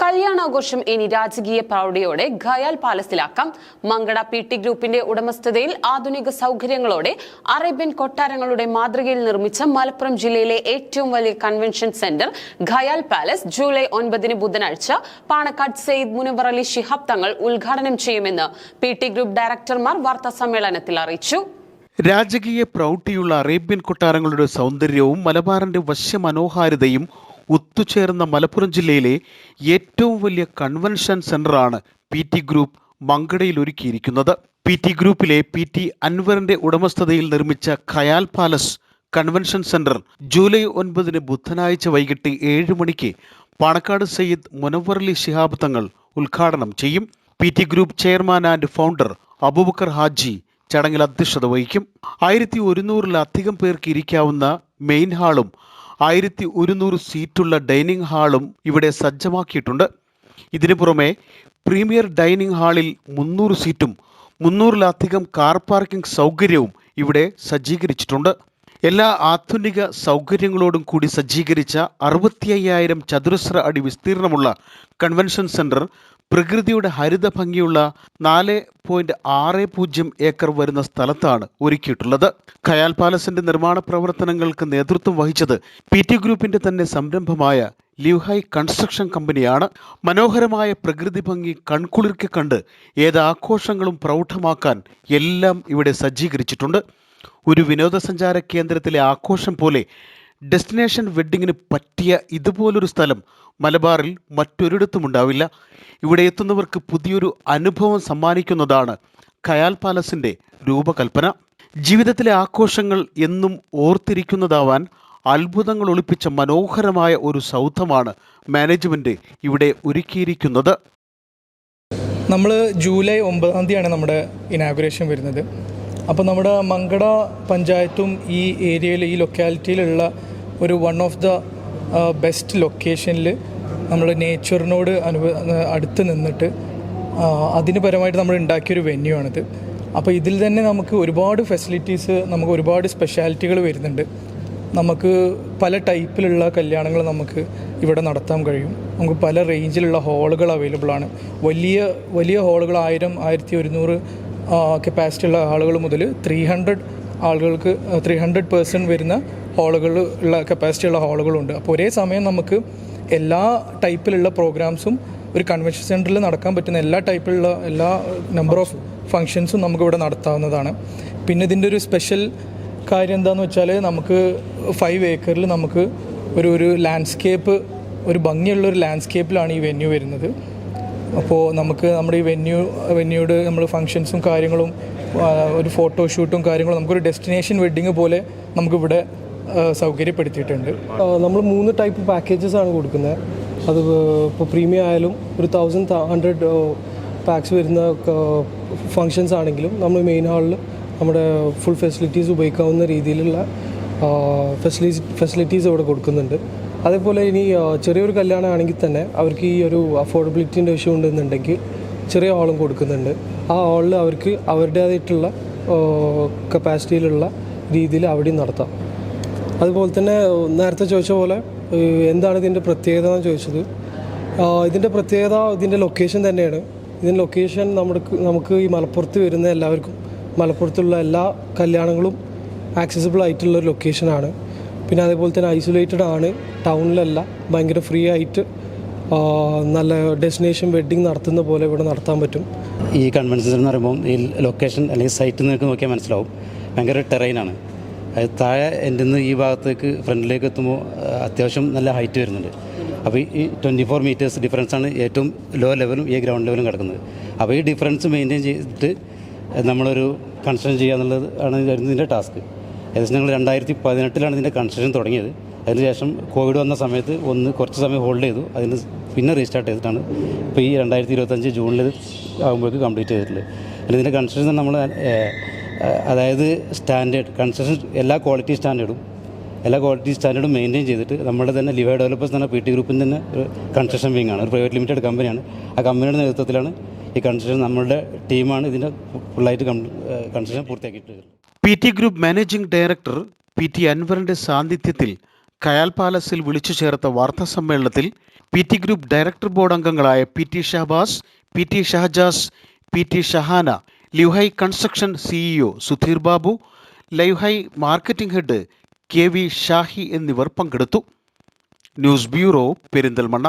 കല്യാണാഘോഷം ഇനി രാജകീയ പ്രൗഢിയോടെ ഖയാൽ പാലസിലാക്കാം. മങ്കട പി ടി ഗ്രൂപ്പിന്റെ ഉടമസ്ഥതയിൽ ആധുനിക സൗകര്യങ്ങളോടെ അറേബ്യൻ കൊട്ടാരങ്ങളുടെ മാതൃകയിൽ നിർമ്മിച്ച മലപ്പുറം ജില്ലയിലെ ഏറ്റവും വലിയ convention centre Khayal palace July ഒൻപതിന് ബുധനാഴ്ച പാണക്കാട് സെയ്ദ് മുനവർ അലി ശിഹാബ് തങ്ങൾ ഉദ്ഘാടനം ചെയ്യുമെന്ന് പി ടി ഗ്രൂപ്പ് ഡയറക്ടർമാർ വാർത്താ സമ്മേളനത്തിൽ അറിയിച്ചു. രാജകീയ പ്രൗഢിയുള്ള അറേബ്യൻ കൊട്ടാരങ്ങളുടെ സൗന്ദര്യവും മലബാറിന്റെ വശ്യമനോഹാരിതയും ഒത്തുചേർന്ന മലപ്പുറം ജില്ലയിലെ ഏറ്റവും വലിയ കൺവെൻഷൻ സെന്ററാണ് പി ടി ഗ്രൂപ്പ് മങ്കടയിൽ ഒരുക്കിയിരിക്കുന്നത്. പി ടി ഗ്രൂപ്പിലെ പി ടി അൻവറിന്റെ ഉടമസ്ഥതയിൽ നിർമ്മിച്ച Khayal palace convention centre July ഒൻപതിന് ബുധനാഴ്ച വൈകിട്ട് ഏഴ് മണിക്ക് പാണക്കാട് സയ്യിദ് മുനവറലി ശിഹാബ് തങ്ങൾ ഉദ്ഘാടനം ചെയ്യും. P T group chairman and founder Abubakar Haji ചടങ്ങിൽ അധ്യക്ഷത വഹിക്കും. ആയിരത്തി ഒരുന്നൂറിലധികം പേർക്ക് ഇരിക്കാവുന്ന മെയിൻ ഹാളും ആയിരത്തി ഒരുന്നൂറ് സീറ്റുള്ള ഡൈനിങ് ഹാളും ഇവിടെ സജ്ജമാക്കിയിട്ടുണ്ട്. ഇതിനു പുറമെ പ്രീമിയർ ഡൈനിങ് ഹാളിൽ മുന്നൂറ് സീറ്റും മുന്നൂറിലധികം കാർ പാർക്കിംഗ് സൗകര്യവും ഇവിടെ സജ്ജീകരിച്ചിട്ടുണ്ട്. എല്ലാ ആധുനിക സൗകര്യങ്ങളോടും കൂടി സജ്ജീകരിച്ച അറുപത്തി അയ്യായിരം ചതുരശ്ര അടി വിസ്തീർണമുള്ള കൺവെൻഷൻ സെന്റർ പ്രകൃതിയുടെ ഹരിത ഭംഗിയുള്ള നാല് പോയിന്റ് ആറ് പൂജ്യം ഏക്കർ വരുന്ന സ്ഥലത്താണ് ഒരുക്കിയിട്ടുള്ളത്. ഖയാൽ പാലസിന്റെ നിർമ്മാണ പ്രവർത്തനങ്ങൾക്ക് നേതൃത്വം വഹിച്ചത് പി ടി ഗ്രൂപ്പിന്റെ തന്നെ സംരംഭമായ ലിവ്ഹൈ കൺസ്ട്രക്ഷൻ കമ്പനിയാണ് മനോഹരമായ പ്രകൃതി ഭംഗി കൺകുളിർക്കെ കണ്ട് ഏത് പ്രൗഢമാക്കാൻ എല്ലാം ഇവിടെ സജ്ജീകരിച്ചിട്ടുണ്ട്. ഒരു വിനോദസഞ്ചാര കേന്ദ്രത്തിലെ ആഘോഷം പോലെ ഡെസ്റ്റിനേഷൻ വെഡ്ഡിങ്ങിന് പറ്റിയ ഇതുപോലൊരു സ്ഥലം മലബാറിൽ മറ്റൊരിടത്തും ഉണ്ടാവില്ല. ഇവിടെ എത്തുന്നവർക്ക് പുതിയൊരു അനുഭവം സമ്മാനിക്കുന്നതാണ് ഖയാൽ പാലസിന്റെ രൂപകൽപ്പന. ജീവിതത്തിലെ ആഘോഷങ്ങൾ എന്നും ഓർത്തിരിക്കുന്നതാവാൻ അത്ഭുതങ്ങൾ ഒളിപ്പിച്ച മനോഹരമായ ഒരു സൗധമാണ് മാനേജ്മെന്റ് ഇവിടെ ഒരുക്കിയിരിക്കുന്നത്. നമ്മൾ ജൂലൈ ഒമ്പതാം തീയതിയാണ് നമ്മുടെ ഇനാഗുറേഷൻ വരുന്നത്. അപ്പോൾ നമ്മുടെ മങ്കട പഞ്ചായത്തും ഈ ഏരിയയിൽ ഈ ലൊക്കാലിറ്റിയിലുള്ള ഒരു വൺ ഓഫ് ദ ബെസ്റ്റ് ലൊക്കേഷനിൽ നമ്മൾ നേച്ചറിനോട് അനുഭ അടുത്ത് നിന്നിട്ട് അതിന് പരമായിട്ട് നമ്മൾ ഉണ്ടാക്കിയൊരു വെന്യൂ ആണിത്. അപ്പോൾ ഇതിൽ തന്നെ നമുക്ക് ഒരുപാട് ഫെസിലിറ്റീസ് നമുക്ക് ഒരുപാട് സ്പെഷ്യാലിറ്റികൾ വരുന്നുണ്ട്. നമുക്ക് പല ടൈപ്പിലുള്ള കല്യാണങ്ങൾ നമുക്ക് ഇവിടെ നടത്താൻ കഴിയും. നമുക്ക് പല റേഞ്ചിലുള്ള ഹാളുകൾ അവൈലബിൾ ആണ്. വലിയ വലിയ ഹാളുകൾ ആയിരം ആയിരത്തി ഒരുന്നൂറ് കപ്പാസിറ്റി ഉള്ള ആളുകൾ മുതൽ ത്രീ ഹൺഡ്രഡ് ആളുകൾക്ക് ത്രീ ഹൺഡ്രഡ് പേഴ്സൺ വരുന്ന ഹാളുകൾ ഉള്ള കപ്പാസിറ്റി ഉള്ള ഹാളുകളുണ്ട് അപ്പോൾ ഒരേ സമയം നമുക്ക് എല്ലാ ടൈപ്പിലുള്ള പ്രോഗ്രാംസും ഒരു കൺവെൻഷൻ സെന്ററിൽ നടക്കാൻ പറ്റുന്ന എല്ലാ ടൈപ്പിലുള്ള എല്ലാ നമ്പർ ഓഫ് ഫങ്ഷൻസും നമുക്ക് ഇവിടെ നടത്താവുന്നതാണ്. പിന്നെ ഇതിന്റെ ഒരു സ്പെഷ്യൽ കാര്യം എന്താണെന്ന് വെച്ചാൽ നമുക്ക് ഫൈവ് ഏക്കറിൽ നമുക്ക് ഒരു ഒരു ലാൻഡ്സ്കേപ്പ് ഒരു ഭംഗിയുള്ള ഒരു ലാൻഡ്സ്കേപ്പിലാണ് ഈ വെന്യൂ വരുന്നത്. അപ്പോൾ നമുക്ക് നമ്മുടെ ഈ വെന്യൂ വെന്യൂട് നമ്മൾ ഫങ്ഷൻസും കാര്യങ്ങളും ഒരു ഫോട്ടോഷൂട്ടും കാര്യങ്ങളും നമുക്കൊരു ഡെസ്റ്റിനേഷൻ വെഡ്ഡിങ് പോലെ നമുക്കിവിടെ സൗകര്യപ്പെടുത്തിയിട്ടുണ്ട്. നമ്മൾ മൂന്ന് ടൈപ്പ് പാക്കേജസ് ആണ് കൊടുക്കുന്നത്. അത് ഇപ്പോൾ പ്രീമിയം ആയാലും ഒരു തൗസൻഡ് ഹൺഡ്രഡ് പാക്സ് വരുന്ന ഫങ്ഷൻസ് ആണെങ്കിലും നമ്മൾ മെയിൻ ഹാളിൽ നമ്മുടെ ഫുൾ ഫെസിലിറ്റീസ് ഉപയോഗിക്കാവുന്ന രീതിയിലുള്ള ഫെസിലിറ്റീസ് ഫെസിലിറ്റീസ് ഇവിടെ കൊടുക്കുന്നുണ്ട്. അതേപോലെ ഇനി ചെറിയൊരു കല്യാണമാണെങ്കിൽ തന്നെ അവർക്ക് ഈ ഒരു അഫോർഡബിലിറ്റീന്റെ ഇഷ്യൂ ഉണ്ടെന്നുണ്ടെങ്കിൽ ചെറിയ ഹാളും കൊടുക്കുന്നുണ്ട്. ആ ഹാളിൽ അവർക്ക് അവരുടേതായിട്ടുള്ള കപ്പാസിറ്റിയിലുള്ള രീതിയിൽ അവിടെയും നടത്താം. അതുപോലെ തന്നെ നേരത്തെ ചോദിച്ച പോലെ എന്താണ് ഇതിന്റെ പ്രത്യേകത എന്ന് ചോദിച്ചത്? ഇതിന്റെ പ്രത്യേകത ഇതിന്റെ ലൊക്കേഷൻ തന്നെയാണ്. ഇതിന്റെ ലൊക്കേഷൻ നമുക്ക് നമുക്ക് ഈ മലപ്പുറത്ത് വരുന്ന എല്ലാവർക്കും മലപ്പുറത്തുള്ള എല്ലാ കല്യാണങ്ങളും ആക്സസിബിൾ ആയിട്ടുള്ള ഒരു ലൊക്കേഷനാണ് പിന്നെ അതേപോലെ തന്നെ ഐസൊലേറ്റഡ് ആണ്. ടൗണിലല്ല. ഭയങ്കര ഫ്രീ ആയിട്ട് നല്ല ഡെസ്റ്റിനേഷൻ വെഡ്ഡിങ് നടത്തുന്ന പോലെ ഇവിടെ നടത്താൻ പറ്റും. ഈ കൺവെൻഷൻ എന്ന് പറയുമ്പോൾ ഈ ലൊക്കേഷൻ അല്ലെങ്കിൽ സൈറ്റ് നിങ്ങൾക്ക് നോക്കിയാൽ മനസ്സിലാവും. ഭയങ്കര ടെറൈനാണ് അത് താഴെ എന്റെ നിന്ന് ഈ ഭാഗത്തേക്ക് ഫ്രണ്ടിലേക്ക് എത്തുമ്പോൾ അത്യാവശ്യം നല്ല ഹൈറ്റ് വരുന്നുണ്ട്. അപ്പോൾ ഈ ട്വന്റി ഫോർ മീറ്റേഴ്സ് ഡിഫറൻസാണ് ഏറ്റവും ലോ ലെവലും ഈ ഗ്രൗണ്ട് ലെവലും കിടക്കുന്നത്. അപ്പോൾ ഈ ഡിഫറൻസ് മെയിന്റെയിൻ ചെയ്തിട്ട് നമ്മളൊരു കൺസ്ട്രക്ഷൻ ചെയ്യുക എന്നുള്ളത് ആണ് ഇതിന്റെ ടാസ്ക് ഏകദേശം ഞങ്ങൾ രണ്ടായിരത്തി പതിനെട്ടിലാണ് ഇതിന്റെ കൺസ്ട്രക്ഷൻ തുടങ്ങിയത്. അതിനുശേഷം കോവിഡ് വന്ന സമയത്ത് ഒന്ന് കുറച്ച് സമയം ഹോൾഡ് ചെയ്തു. അതിന് പിന്നെ റീസ്റ്റാർട്ട് ചെയ്തിട്ടാണ് ഇപ്പോൾ ഈ രണ്ടായിരത്തി ഇരുപത്തഞ്ച് ജൂണിൽ ആകുമ്പോഴേക്ക് കംപ്ലീറ്റ് ചെയ്തിട്ടുള്ളത്. ഇതിന്റെ കൺസ്ട്രക്ഷൻ നമ്മൾ അതായത് സ്റ്റാൻഡേർഡ് കൺസ്ട്രക്ഷൻ എല്ലാ ക്വാളിറ്റി സ്റ്റാൻഡേർഡും എല്ലാ ക്വാളിറ്റി സ്റ്റാൻഡേർഡും മെയിന്റെയിൻ ചെയ്തിട്ട് നമ്മുടെ തന്നെ ലിവ ഡെവലപ്പേഴ്സ് തന്നെ പി ടി ഗ്രൂപ്പിന്റെ തന്നെ കൺസ്ട്രക്ഷൻ വിങ് ആണ്. ഒരു പ്രൈവറ്റ് ലിമിറ്റഡ് കമ്പനിയാണ് ആ കമ്പനിയുടെ നേതൃത്വത്തിലാണ് ഈ കൺസ്ട്രക്ഷൻ നമ്മുടെ ടീമാണ് ഇതിന്റെ ഫുള്ളായിട്ട് construction പൂർത്തിയാക്കിയിട്ടുള്ളത്. P T group managing director P T അൻവറിന്റെ സാന്നിധ്യത്തിൽ കയാൽ പാലസിൽ വിളിച്ചു ചേർത്ത വാർത്താ സമ്മേളനത്തിൽ P T group director board അംഗങ്ങളായ P T Shahbaz P T Shahjas P T Shahana live high construction CEO Sudheer Babu live high marketing head K V Shahi എന്നിവർ പങ്കെടുത്തു. News bureau Perinthalmanna.